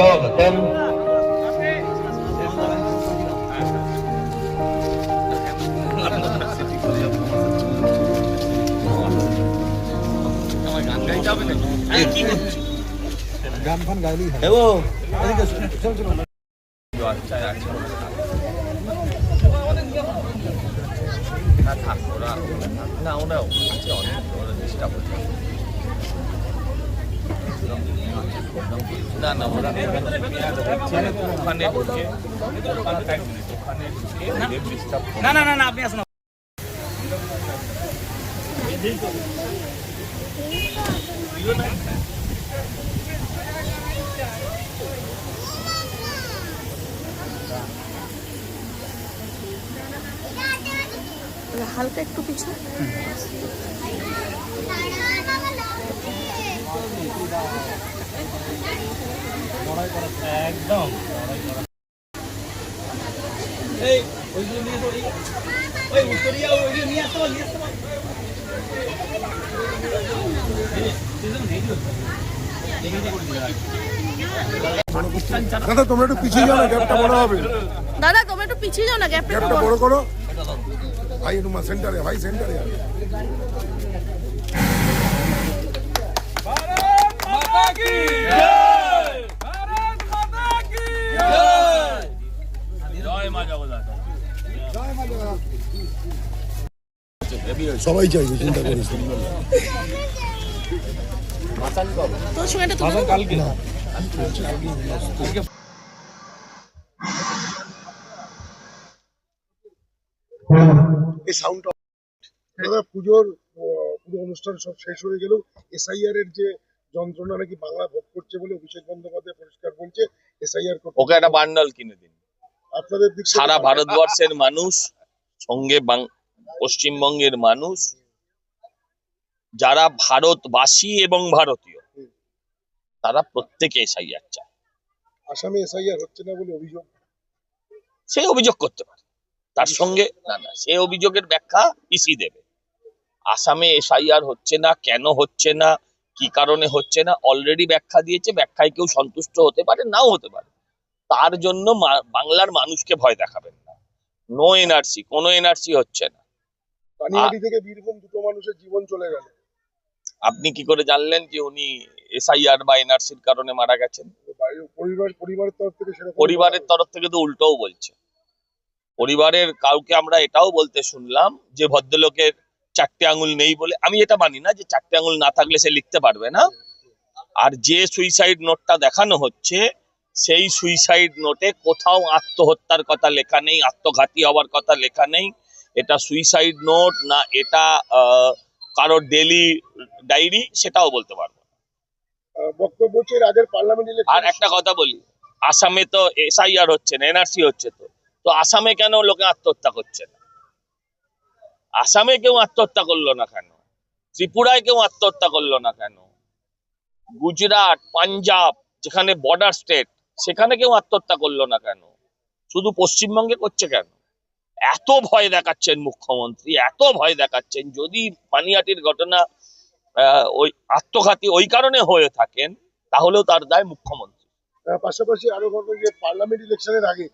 স্বাগতম দেবো না ওরা আছে অনেক ওরা ডিস্টার্ব হচ্ছে না না ওরা ওখানে ঢুকে না না না না আপনি আসুন হালকা একটু পিছু। একদম এই ওইগুলো নিয়ে তো ওই- ওই উত্তরিয়া ওইগুলো নিয়ে আসতে নিয়ে আসতে দাদা তোমরা একটু পিছিয়ে যাও না গ্যাপটা বড় হবে। দাদা তোমরা একটু পিছিয়ে যাও না গ্যাপটা বড়। করো। ভাই সেন্টারে ভাই সেন্টারে সবাই চাইবে চিন্তা করিস তোর সঙ্গে একটা তুলে কালকে এই সাউন্ডটা দাদা পুজোর পুরো অনুষ্ঠান সব শেষ হয়ে গেল এসআইআর এর যে যন্ত্রণা নাকি বাংলা ভোগ করছে বলে অভিষেক বন্দ্যোপাধ্যায় পরিষ্কার বলছে এসআইআর ওকে একটা বান্ডল কিনে দিন। আপনাদের সারা ভারতবর্ষের মানুষ সঙ্গে পশ্চিমবঙ্গের মানুষ যারা ভারতবাসী এবং ভারতীয় তারা প্রত্যেকে এসআইআর চায়। আসামে এসআইআর হচ্ছে না বলে অভিযোগ? সে অভিযোগ করতে পারে। তার সঙ্গে না না সে অভিযোগের ব্যাখ্যা ইসি দেবে। আসামে এসআইআর হচ্ছে না কেন হচ্ছে না কি কারণে হচ্ছে না? অলরেডি ব্যাখ্যা দিয়েছে ব্যাখ্যায় কেউ সন্তুষ্ট হতে পারে নাও হতে পারে। তার জন্য বাংলার মানুষকে ভয় দেখাবেন না। নো এনআরসি কোনো এনআরসি হচ্ছে না। থেকে বীরভূম দুটো মানুষের জীবন চলে গেল। আপনি কি করে জানলেন যে উনি এসআইআর বা এনআরসির কারণে মারা গেছেন? পরিবার পরিবারের তরফ থেকে পরিবারের তরফ থেকে তো উল্টোও বলছে। পরিবারের কাউকে আমরা এটাও বলতে শুনলাম যে ভদ্রলোকের চারটে আঙুল নেই বলে আমি এটা মানি না যে চারটে আঙুল না থাকলে সে লিখতে পারবে না। আর যে সুইসাইড নোটটা দেখানো হচ্ছে সেই সুইসাইড নোটে কোথাও আত্মহত্যার কথা লেখা নেই আত্মঘাতী হওয়ার কথা লেখা নেই। এটা সুইসাইড নোট না এটা কারোর ডেলি ডায়েরি সেটাও বলতে পারব বক্তব্য আগের পার্লামেন্ট আর একটা কথা বলি আসামে তো এসআইআর হচ্ছে না এনআরসি হচ্ছে তো। তো আসামে কেন লোকে আত্মহত্যা করছে না? আসামে কেউ আত্মহত্যা করল না কেন? ত্রিপুরায় কেউ আত্মহত্যা করল না কেন? গুজরাট, পাঞ্জাব, যেখানে বর্ডার স্টেট সেখানে কেউ আত্মহত্যা করল না কেন? শুধু পশ্চিমবঙ্গে করছে কেন? এত ভয় দেখাচ্ছেন মুখ্যমন্ত্রী, এত ভয় দেখাচ্ছেন। যদি পানিহাটির ঘটনা ওই আত্মঘাতী ওই কারণে হয়ে থাকেন, তাহলেও তার দায় মুখ্যমন্ত্রী। পাশাপাশি আরও ঘটনা যে পার্লামেন্ট ইলেকশনের আগে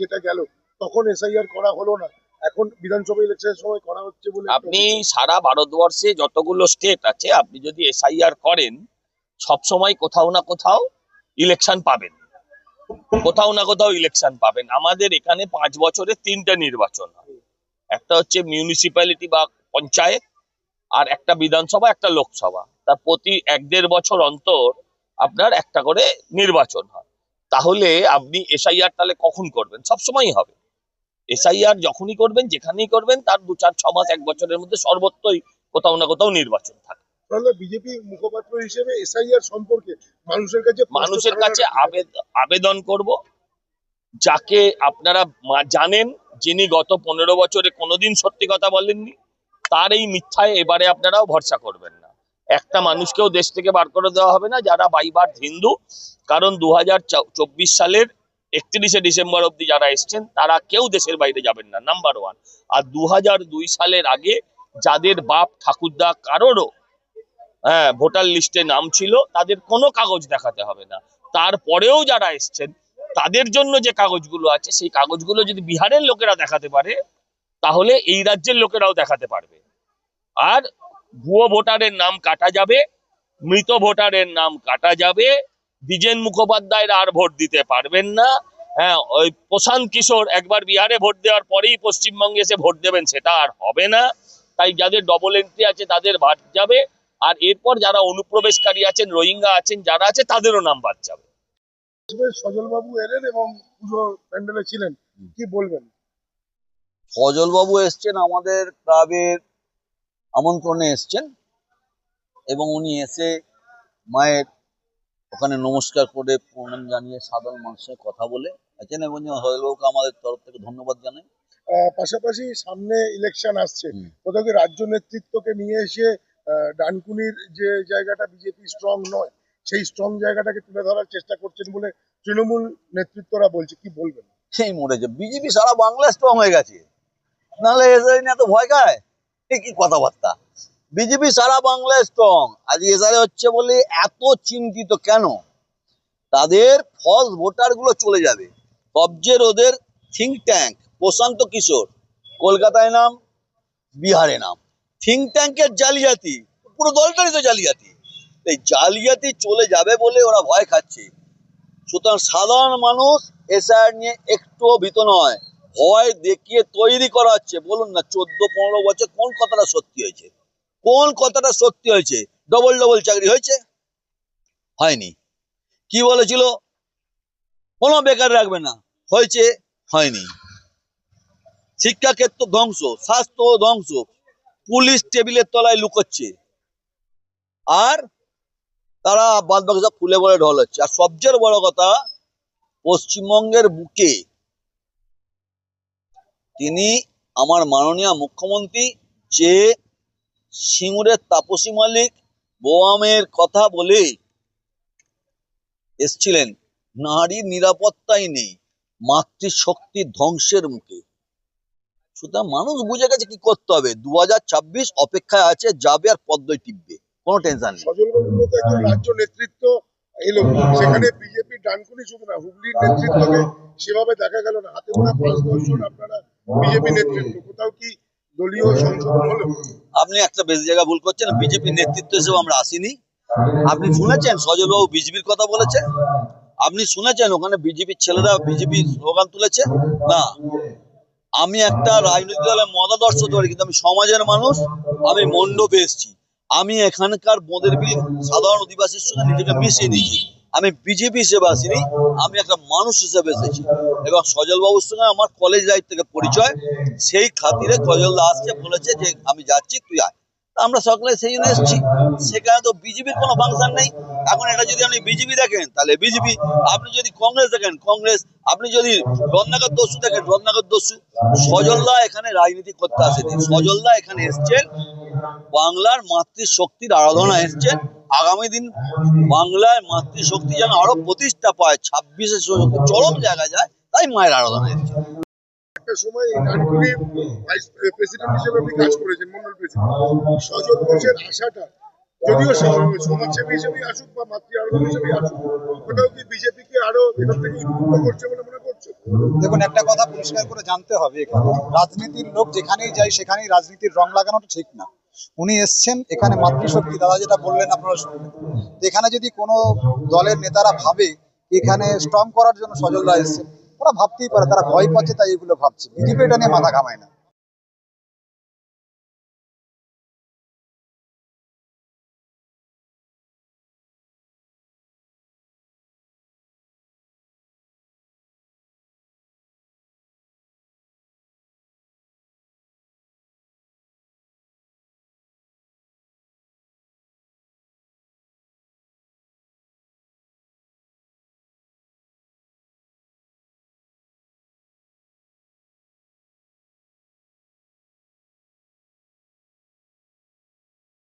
যেটা গেল, তখন এসআইআর করা হলো না। এখন বিধানসভা ইলেকশনের সময় করা হচ্ছে বলে আপনি সারা ভারতবর্ষে যতগুলো স্টেট আছে আপনি যদি এসআইআর করেন সব সময় কোথাও না কোথাও ইলেকশন পাবেন। কোথাও না কোথাও ইলেকশন পাবেন। আমাদের এখানে পাঁচ বছরে তিনটা নির্বাচন হয়। একটা হচ্ছে মিউনিসিপ্যালিটি বা পঞ্চায়েত আর একটা বিধানসভা একটা লোকসভা। তার প্রতি এক দেড় বছর অন্তর আপনার একটা করে নির্বাচন হয়। তাহলে আপনি এসআইআর তাহলে কখন করবেন? সব সময়ই হবে। এসআইআর যখনই করবেন যেখানেই করবেন তার দু চার ছ মাস এক বছরের মধ্যে সর্বত্রই কোথাও না কোথাও নির্বাচন থাকে তাহলে বিজেপি মুখপাত্র হিসেবে এসআইআর সম্পর্কে মানুষের কাছে মানুষের কাছে আবেদন করব যাকে আপনারা জানেন যিনি গত পনেরো বছরে কোনোদিন সত্যি কথা বলেননি তার এই মিথ্যায় এবারে আপনারাও ভরসা করবেন না। একটা মানুষকেও দেশ থেকে বার করে দেওয়া হবে না যারা বাইবার হিন্দু কারণ দু চব্বিশ সালের একত্রিশে ডিসেম্বর অবধি যারা এসছেন, তারা কেউ দেশের বাইরে যাবেন না। নাম্বার ওয়ান আর দু সালের আগে যাদের বাপ ঠাকুরদা কারোরও হ্যাঁ ভোটার লিস্টে নাম ছিল, তাদের কোনো কাগজ দেখাতে হবে না। তারপরেও যারা এসছেন, তাদের জন্য যে কাগজগুলো আছে, সেই কাগজগুলো যদি বিহারের লোকেরা দেখাতে পারে, তাহলে এই রাজ্যের লোকেরাও দেখাতে পারবে। আর ভুয়ো ভোটারের নাম কাটা যাবে, মৃত ভোটারের নাম কাটা যাবে দ্বিজেন মুখোপাধ্যায়রা আর ভোট দিতে পারবেন না। হ্যাঁ ওই প্রশান্ত কিশোর একবার বিহারে ভোট দেওয়ার পরেই পশ্চিমবঙ্গে এসে ভোট দেবেন সেটা আর হবে না। তাই যাদের ডবল এন্ট্রি আছে তাদের বাদ যাবে। আর এরপর যারা অনুপ্রবেশকারী আছেন রোহিঙ্গা আছেন যারা আছে তাদেরও নাম বাদ যাবে। সজল বাবু এলেন এবং পুজো প্যান্ডেলে ছিলেন। কি বলবেন? সজলবাবু এসছেন আমাদের ক্লাবের আমন্ত্রণে এসছেন। এবং উনি এসে মায়ের ওখানে নমস্কার করে প্রণাম জানিয়ে সাধারণ মানুষের কথা বলে। আছেন এবং সজলবাবুকে আমাদের তরফ থেকে ধন্যবাদ জানাই। পাশাপাশি সামনে ইলেকশন আসছে। কোথাও রাজ্য নেতৃত্বকে নিয়ে এসে ডানকুনির যে জায়গাটা বিজেপি স্ট্রং নয় সেই স্ট্রং জায়গাটাকে তুলে ধরার চেষ্টা করছেন বলে তৃণমূল নেতৃত্বরা বলছে। কি বলবেন? সেই মরেছে বিজেপি সারা বাংলা স্ট্রং হয়ে গেছে। নাহলে এত ভয় খায়? কি কথাবার্তা? বিজেপি সারা বাংলায় স্ট্রং আজ এসআই হচ্ছে বলে এত চিন্তিত কেন? তাদের ফলস ভোটারগুলো চলে যাবে। সবচেয়ে ওদের থিঙ্ক ট্যাঙ্ক প্রশান্ত কিশোর। কলকাতায় নাম, বিহারে নাম। থিঙ্ক ট্যাঙ্কের জালিয়াতি, পুরো দলটারই তো জালিয়াতি। এই জালিয়াতি চলে যাবে বলে ওরা ভয় খাচ্ছে। সুতরাং সাধারণ মানুষ এসআর নিয়ে একটুও ভীত নয়। ভয় দেখিয়ে তৈরি করা হচ্ছে। বলুন না, চোদ্দ পনেরো বছর কোন কথাটা সত্যি হয়েছে? কোন কথাটা সত্যি হয়েছে? ডবল ডবল চাকরি হয়েছে? হয়নি। কি বলেছিল? কোনো বেকার রাখবে না। হয়েছে, হয়নি। শিক্ষাক্ষেত্র ধ্বংস, স্বাস্থ্য ধ্বংস। পুলিশ টেবিলের তলায় লুকোচ্ছে। আর তারা বাদ বাকি ফুলে বলে ঢল হচ্ছে। আর সবচেয়ে বড় কথা, পশ্চিমবঙ্গের বুকে তিনি আমার মাননীয় মুখ্যমন্ত্রী যে সিঙ্গুরের তাপসী মালিক বোয়ামের কথা বলে এসছিলেন। নারীর নিরাপত্তাই নেই, মাতৃশক্তি ধ্বংসের মুখে। সুতরাং মানুষ বুঝে গেছে কি করতে হবে। দু অপেক্ষায় আছে, যাবে আর পদ্মই টিপবে। কোনো টেনশন নেই। রাজ্য নেতৃত্ব এলো সেখানে বিজেপি ডানকুনি শুধু না হুগলির নেতৃত্বকে সেভাবে দেখা গেল না। হাতে আপনারা বিজেপি নেতৃত্ব। কোথাও কি দলীয় সংশোধন হলো আপনি একটা বেশ জায়গা ভুল করছেন বিজেপি নেতৃত্ব হিসেবে আমরা আসিনি। আপনি শুনেছেন সজলবাবু বিজেপির কথা বলেছে আপনি শুনেছেন ওখানে বিজেপির ছেলেরা বিজেপি স্লোগান তুলেছে? না। আমি একটা রাজনৈতিক দলের মতাদর্শ ধরি কিন্তু আমি সমাজের মানুষ আমি মণ্ডপে এসেছি। আমি এখানকার বোঁদের বিল সাধারণ অধিবাসীর সঙ্গে নিজেকে মিশিয়ে নিয়েছি আমি বিজেপি হিসেবে আসিনি, আমি একটা মানুষ হিসেবে এসেছি। এবং সজল বাবুর সঙ্গে আমার কলেজ লাইফ থেকে পরিচয়, সেই খাতিরে সজলদা আসছে বলেছে যে, আমি যাচ্ছি, তুই আয়। আমরা সকলে সেই জন্য এসেছি। সেখানে তো বিজেপির কোনো ফাংশন নেই। এখন এটা যদি আপনি বিজেপি দেখেন, তাহলে বিজেপি, আপনি যদি কংগ্রেস দেখেন, কংগ্রেস, আপনি যদি রত্নাকর দস্যু দেখেন, রত্নাকর দস্যু সজলদা এখানে রাজনীতি করতে আসেনি। সজলদা এখানে এসছেন, বাংলার মাতৃশক্তির আরাধনা এসছেন আগামী দিন বাংলায় মাতৃশক্তি যেন আরও প্রতিষ্ঠা পায় ছাব্বিশে চরম জায়গায় যায় তাই মায়ের আরাধনা এসছে একটা সময় এই ডানকুনির ভাইস প্রেসিডেন্ট হিসেবে আপনি কাজ করেছেন মন্ডল প্রেসিডেন্ট সজল ঘোষের আশাটা যদিও সমাজসেবী হিসেবে আসুক বা মাতৃ আরাধনা হিসেবে আসুক ওটাও কি বিজেপিকে আরও এখান থেকে করছে বলে মনে করছে? দেখুন একটা কথা পরিষ্কার করে জানতে হবে এখানে। রাজনীতির লোক যেখানেই যায় সেখানেই রাজনীতির রং লাগানোটা ঠিক না। উনি এসছেন, এখানে মাতৃশক্তি দাদা যেটা বললেন আপনারা শুনলেন। এখানে যদি কোনো দলের নেতারা ভাবে এখানে স্ট্রং করার জন্য সজলরা এসছেন, ওরা ভাবতেই পারে, তারা ভয় পাচ্ছে, তাই এগুলো ভাবছে। বিজেপি এটা নিয়ে মাথা ঘামায় না।